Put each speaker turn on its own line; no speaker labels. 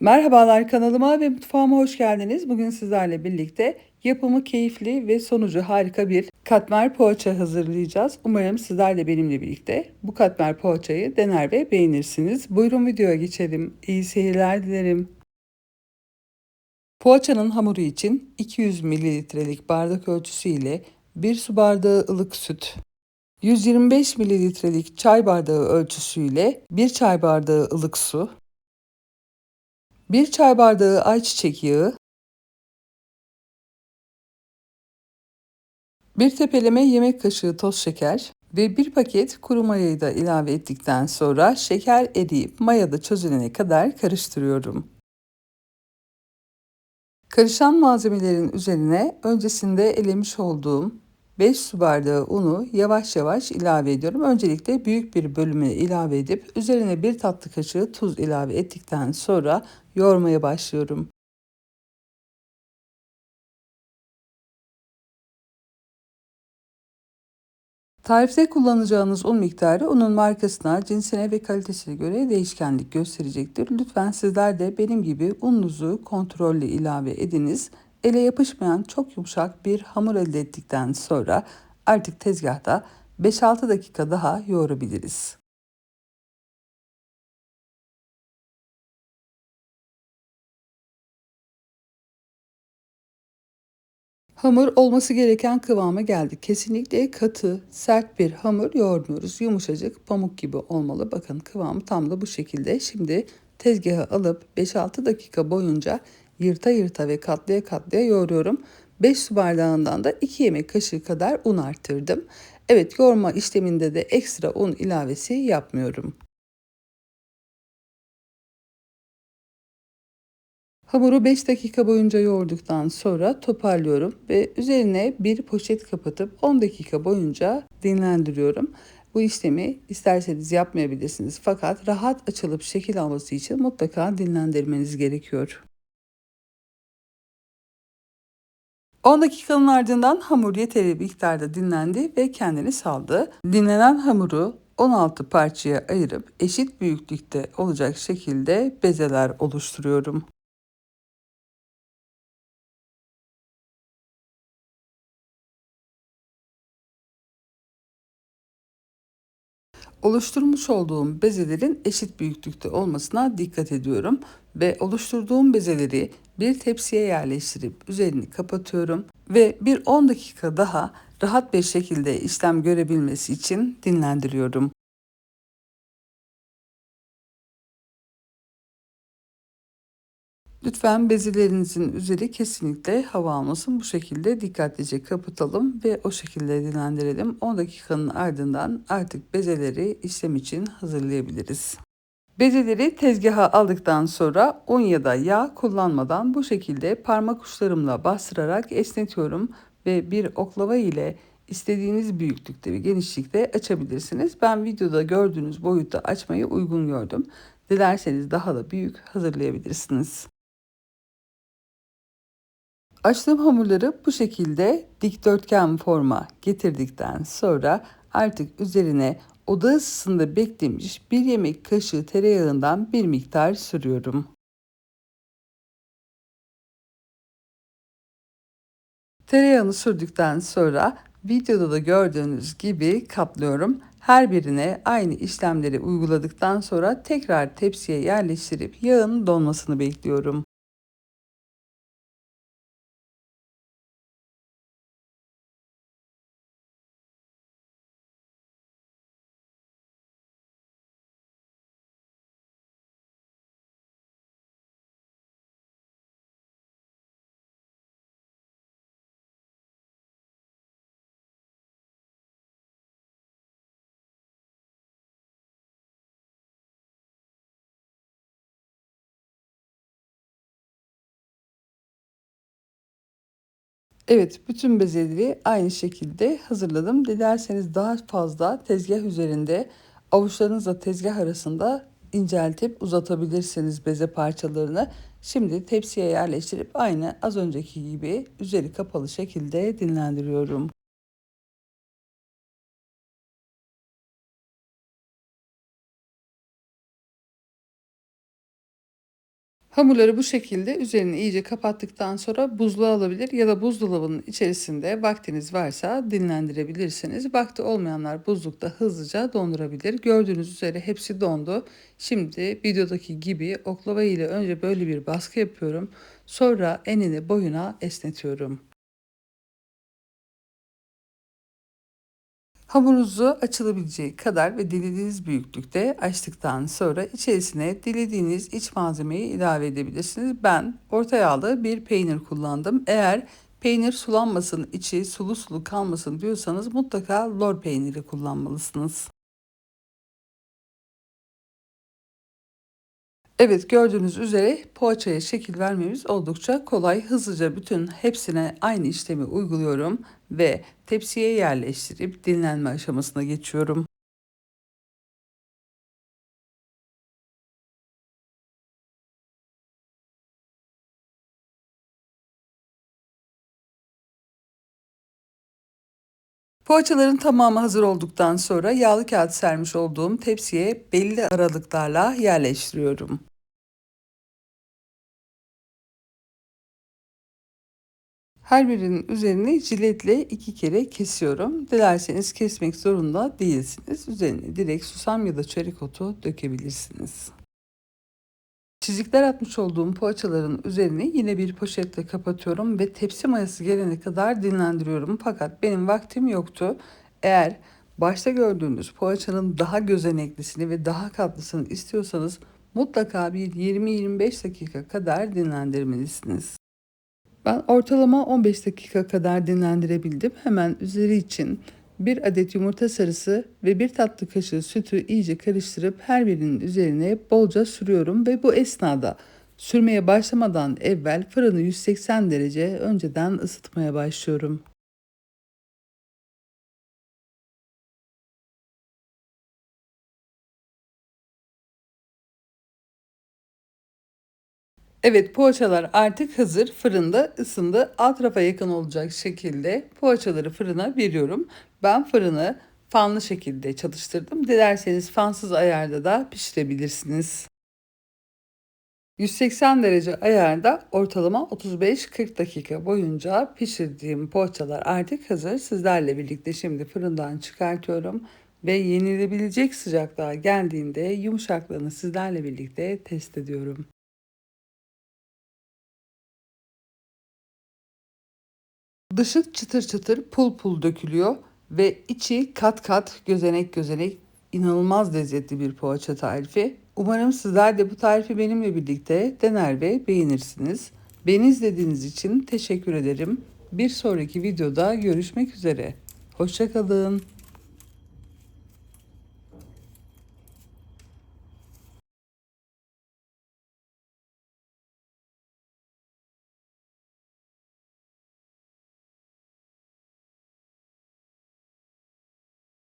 Merhabalar kanalıma ve mutfağıma hoş geldiniz. Bugün sizlerle birlikte yapımı keyifli ve sonucu harika bir katmer poğaça hazırlayacağız. Umarım sizler de benimle birlikte bu katmer poğaçayı dener ve beğenirsiniz. Buyurun videoya geçelim. İyi seyirler dilerim. Poğaçanın hamuru için 200 mililitrelik bardak ölçüsü ile 1 su bardağı ılık süt, 125 mililitrelik çay bardağı ölçüsüyle 1 çay bardağı ılık su, 1 çay bardağı ayçiçek yağı, 1 tepeleme yemek kaşığı toz şeker ve 1 paket kuru mayayı da ilave ettikten sonra şeker eriyip mayada çözülene kadar karıştırıyorum. Karışan malzemelerin üzerine öncesinde elemiş olduğum 5 su bardağı unu yavaş yavaş ilave ediyorum. Öncelikle büyük bir bölümünü ilave edip üzerine bir tatlı kaşığı tuz ilave ettikten sonra yoğurmaya başlıyorum. Tarifte kullanacağınız un miktarı unun markasına, cinsine ve kalitesine göre değişkenlik gösterecektir. Lütfen sizler de benim gibi ununuzu kontrollü ilave ediniz. Ele yapışmayan çok yumuşak bir hamur elde ettikten sonra artık tezgahta 5-6 dakika daha yoğurabiliriz. Hamur olması gereken kıvama geldi. Kesinlikle katı, sert bir hamur yoğurmuyoruz. Yumuşacık, pamuk gibi olmalı. Bakın kıvamı tam da bu şekilde. Şimdi tezgaha alıp 5-6 dakika boyunca yırta yırta ve katlaya katlaya yoğuruyorum. 5 su bardağından da 2 yemek kaşığı kadar un arttırdım. Evet yoğurma işleminde de ekstra un ilavesi yapmıyorum. Hamuru 5 dakika boyunca yoğurduktan sonra toparlıyorum ve üzerine bir poşet kapatıp 10 dakika boyunca dinlendiriyorum. Bu işlemi isterseniz yapmayabilirsiniz fakat rahat açılıp şekil alması için mutlaka dinlendirmeniz gerekiyor. 10 dakikanın ardından hamur yeteri miktarda dinlendi ve kendini saldı. Dinlenen hamuru 16 parçaya ayırıp eşit büyüklükte olacak şekilde bezeler oluşturuyorum. Oluşturmuş olduğum bezelerin eşit büyüklükte olmasına dikkat ediyorum ve oluşturduğum bezeleri bir tepsiye yerleştirip üzerini kapatıyorum ve bir 10 dakika daha rahat bir şekilde işlem görebilmesi için dinlendiriyorum. Lütfen bezelerinizin üzeri kesinlikle hava almasın. Bu şekilde dikkatlice kapatalım ve o şekilde dinlendirelim. 10 dakikanın ardından artık bezeleri işlem için hazırlayabiliriz. Bezeleri tezgaha aldıktan sonra un ya da yağ kullanmadan bu şekilde parmak uçlarımla bastırarak esnetiyorum ve bir oklava ile istediğiniz büyüklükte ve genişlikte açabilirsiniz. Ben videoda gördüğünüz boyutta açmayı uygun gördüm. Dilerseniz daha da büyük hazırlayabilirsiniz. Açtığım hamurları bu şekilde dikdörtgen forma getirdikten sonra artık üzerine oda ısısında beklemiş bir yemek kaşığı tereyağından bir miktar sürüyorum. Tereyağını sürdükten sonra videoda da gördüğünüz gibi kaplıyorum. Her birine aynı işlemleri uyguladıktan sonra tekrar tepsiye yerleştirip yağın donmasını bekliyorum. Evet, bütün bezeleri aynı şekilde hazırladım. Dilerseniz daha fazla tezgah üzerinde avuçlarınızla tezgah arasında inceltip uzatabilirsiniz beze parçalarını. Şimdi tepsiye yerleştirip aynı az önceki gibi üzeri kapalı şekilde dinlendiriyorum. Hamurları bu şekilde üzerini iyice kapattıktan sonra buzluğa alabilir ya da buzdolabının içerisinde vaktiniz varsa dinlendirebilirsiniz. Vakti olmayanlar buzlukta hızlıca dondurabilir. Gördüğünüz üzere hepsi dondu. Şimdi videodaki gibi oklava ile önce böyle bir baskı yapıyorum. Sonra enini boyuna esnetiyorum. Hamurunuzu açılabileceği kadar ve dilediğiniz büyüklükte açtıktan sonra içerisine dilediğiniz iç malzemeyi ilave edebilirsiniz. Ben orta yağlı bir peynir kullandım. Eğer peynir sulanmasın, içi sulu sulu kalmasın diyorsanız mutlaka lor peyniri kullanmalısınız. Evet gördüğünüz üzere poğaçaya şekil vermemiz oldukça kolay. Hızlıca bütün hepsine aynı işlemi uyguluyorum ve tepsiye yerleştirip dinlenme aşamasına geçiyorum. Poğaçaların tamamı hazır olduktan sonra yağlı kağıt sermiş olduğum tepsiye belli aralıklarla yerleştiriyorum. Her birinin üzerini jiletle iki kere kesiyorum. Dilerseniz kesmek zorunda değilsiniz. Üzerine direkt susam ya da çörek otu dökebilirsiniz. Çizikler atmış olduğum poğaçaların üzerini yine bir poşetle kapatıyorum ve tepsi mayası gelene kadar dinlendiriyorum. Fakat benim vaktim yoktu. Eğer başta gördüğünüz poğaçanın daha gözeneklisini ve daha katlısını istiyorsanız mutlaka bir 20-25 dakika kadar dinlendirmelisiniz. Ben ortalama 15 dakika kadar dinlendirebildim. Hemen üzeri için bir adet yumurta sarısı ve bir tatlı kaşığı sütü iyice karıştırıp her birinin üzerine bolca sürüyorum ve bu esnada sürmeye başlamadan evvel fırını 180 derece önceden ısıtmaya başlıyorum. Evet poğaçalar artık hazır. Fırında ısındı. Alt rafa yakın olacak şekilde poğaçaları fırına veriyorum. Ben fırını fanlı şekilde çalıştırdım. Dilerseniz fansız ayarda da pişirebilirsiniz. 180 derece ayarda ortalama 35-40 dakika boyunca pişirdiğim poğaçalar artık hazır. Sizlerle birlikte şimdi fırından çıkartıyorum ve yenilebilecek sıcaklığa geldiğinde yumuşaklığını sizlerle birlikte test ediyorum. Dışı çıtır çıtır pul pul dökülüyor ve içi kat kat gözenek gözenek inanılmaz lezzetli bir poğaça tarifi. Umarım sizler de bu tarifi benimle birlikte dener ve beğenirsiniz. Beni izlediğiniz için teşekkür ederim. Bir sonraki videoda görüşmek üzere. Hoşçakalın.